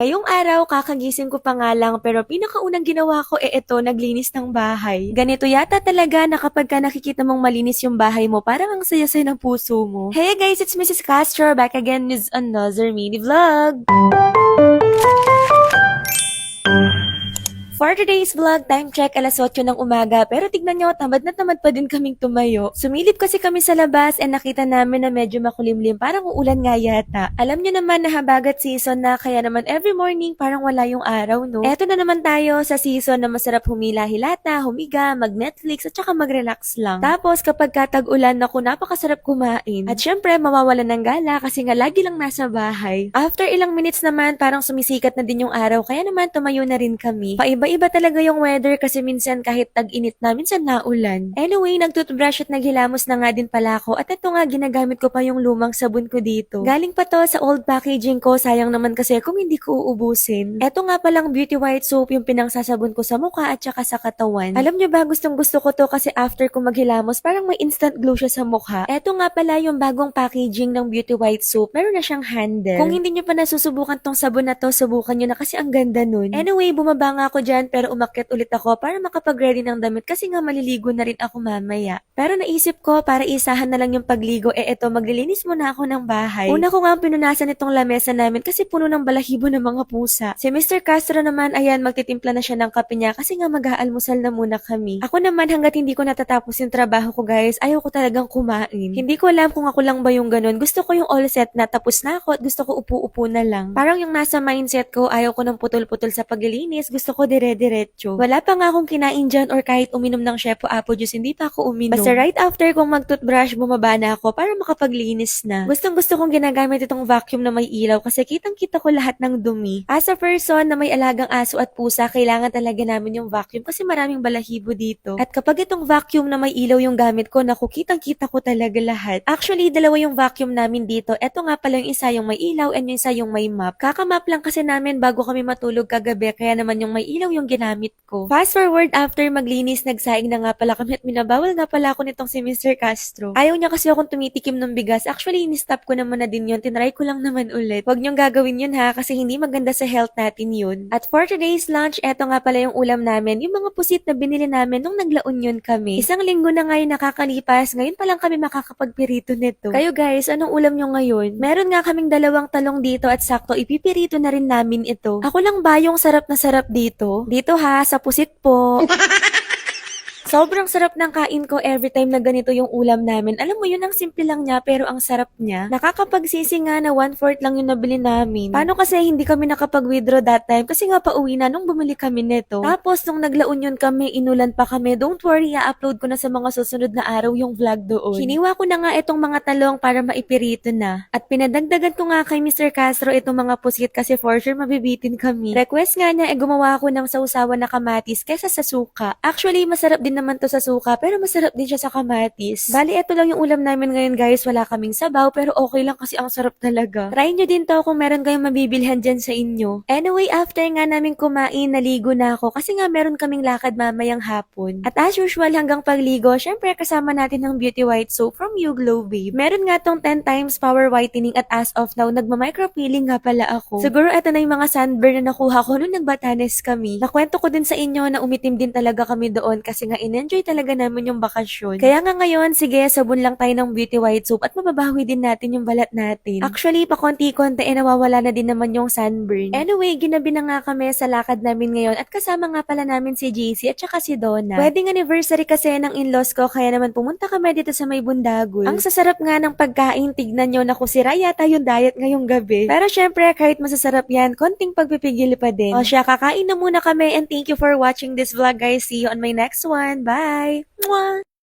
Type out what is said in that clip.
Ngayong araw, kakagising ko pa nga lang pero pinakaunang ginawa ko e eto, naglinis ng bahay. Ganito yata talaga na kapag ka nakikita mong malinis yung bahay mo, parang ang saya-saya ng puso mo. Hey guys, it's Mrs. Castro back again with another mini vlog. For today's vlog, time check alas 8 ng umaga pero tignan nyo, tamad na tamad pa din kaming tumayo. Sumilip kasi kami sa labas and nakita namin na medyo makulimlim, parang uulan nga yata. Alam nyo naman na habagat season na kaya naman every morning parang wala yung araw, no? Eto na naman tayo sa season na masarap humila-hilata, humiga, mag-Netflix at saka mag-relax lang. Tapos kapag katag-ulan naku, napakasarap kumain. At syempre, mawawalan ng gala kasi nga lagi lang nasa bahay. After ilang minutes naman, parang sumisikat na din yung araw kaya naman tumayo na rin kami. Paiba-iba talaga yung weather kasi minsan kahit tag-init na, minsan naulan. Anyway, nagtutbrush at naghilamos na nga din pala ako at ito nga ginagamit ko pa yung lumang sabon ko dito. Galing pa to sa old packaging ko, sayang naman kasi kung hindi ko uubusin. Ito nga palang beauty white soap yung pinangsasabon ko sa mukha at saka sa katawan. Alam nyo ba, gustong gusto ko to kasi after ko maghilamos, parang may instant glow siya sa mukha. Ito nga pala yung bagong packaging ng beauty white soap. Meron na siyang handle. Kung hindi nyo pa nasusubukan tong sabon na to, subukan nyo na kasi ang ganda nun. Anyway, bumaba nga ako dyan pero umakyat ulit ako para makapag-ready ng damit kasi nga maliligo na rin ako mamaya. Pero naisip ko para isahan na lang yung pagligo, eh eto maglilinis muna ako ng bahay. Una ko nga pinunasan itong lamesa namin kasi puno ng balahibo ng mga pusa. Si Mr. Castro naman, ayan, magtitimpla na siya ng kape niya kasi nga mag-aalmusal na muna kami. Ako naman hanggat hindi ko natatapos yung trabaho ko guys, ayaw ko talagang kumain. Hindi ko alam kung ako lang ba yung ganun. Gusto ko yung all set na tapos na ako at gusto ko upo-upo na lang. Parang yung nasa mindset ko, ayaw ko ng putol-putol sa paglilinis, gusto ko dire-diretso. Wala pa nga akong kinain dyan or kahit uminom ng Shepo Apple Juice, hindi pa ako uminom. Basta right after kong mag-toothbrush, bumaba na ako para makapaglinis na. Gustong gusto kong ginagamit itong vacuum na may ilaw kasi kitang-kita ko lahat ng dumi. As a person na may alagang aso at pusa, kailangan talaga namin yung vacuum kasi maraming balahibo dito. At kapag itong vacuum na may ilaw yung gamit ko, naku, kitang-kita ko talaga lahat. Actually, dalawa yung vacuum namin dito. Ito nga pala yung isa yung may ilaw and yung isa yung may map. Kakamap lang kasi namin bago kami matulog kagabi, kaya naman yung may ilaw yung ginamit ko. Fast forward after maglinis, nagsaing na nga pala kami at minabawal nga pala ako nitong si Mr. Castro. Ayaw niya kasi akong tumitikim ng bigas. Actually, in-stop ko naman na din yun. Tinry ko lang naman ulit. Huwag niyong gagawin yun ha, kasi hindi maganda sa health natin yun. At for today's lunch, eto nga pala yung ulam namin. Yung mga pusit na binili namin nung naglaon kami. Isang linggo na ngayon nakakalipas. Ngayon pa lang kami makakapagpirito nito. Kayo guys, anong ulam nyo ngayon? Meron nga kaming dalawang talong dito at sakto ipipirito na rin namin ito. Ako lang ba yung sarap na sarap dito? Dito ha, sa pusit po. Sobrang sarap ng kain ko every time na ganito yung ulam namin. Alam mo yun, ang simple lang niya pero ang sarap niya. Nakakapagsisi nga na one-fourth lang yung nabili namin. Paano kasi hindi kami nakapag-withdraw that time? Kasi nga pauwi na nung bumili kami nito. Tapos nung naglaon yun kami, inulan pa kami. Don't worry, i-upload ko na sa mga susunod na araw yung vlog doon. Hiniwa ko na nga itong mga talong para maipirito na. At pinadagdagan ko nga kay Mr. Castro itong mga pusit kasi for sure mabibitin kami. Request nga niya, eh gumawa ako ng sausawan na kamatis kesa sa suka. Actually, masarap din naman to sa suka pero masarap din siya sa kamatis. Bali, ito lang yung ulam namin ngayon guys. Wala kaming sabaw pero okay lang kasi ang sarap talaga. Try nyo din to kung meron kayong mabibilhan dyan sa inyo. Anyway, after nga namin kumain, naligo na ako kasi nga meron kaming lakad mamayang hapon. At as usual, hanggang pagligo, syempre kasama natin ng Beauty White Soap from You Glow Babe. Meron nga tong 10 times power whitening at as of now, nagma-micropeeling nga pala ako. Siguro ito na yung mga sunburn na nakuha ko nung nagbatanes kami. Nakwento ko din sa inyo na umitim din talaga kami doon kasi nga in-enjoy talaga namin yung bakasyon. Kaya nga ngayon, sige, sabon lang tayo ng Beauty White Soap at mababawi din natin yung balat natin. Actually, pa konti-konti eh, nawawala na din naman yung sunburn. Anyway, ginabi na nga kami sa lakad namin ngayon at kasama nga pala namin si JC at saka si Donna. Wedding anniversary kasi ng in-laws ko kaya naman pumunta kami dito sa may bundagol. Ang sasarap nga ng pagkain, tignan nyo na kusira yata yung diet ngayong gabi. Pero syempre, kahit masasarap yan, konting pagpipigil pa din. O siya, kakain na muna kami and thank you for watching this vlog guys. See you on my next one. Bye! Mwah!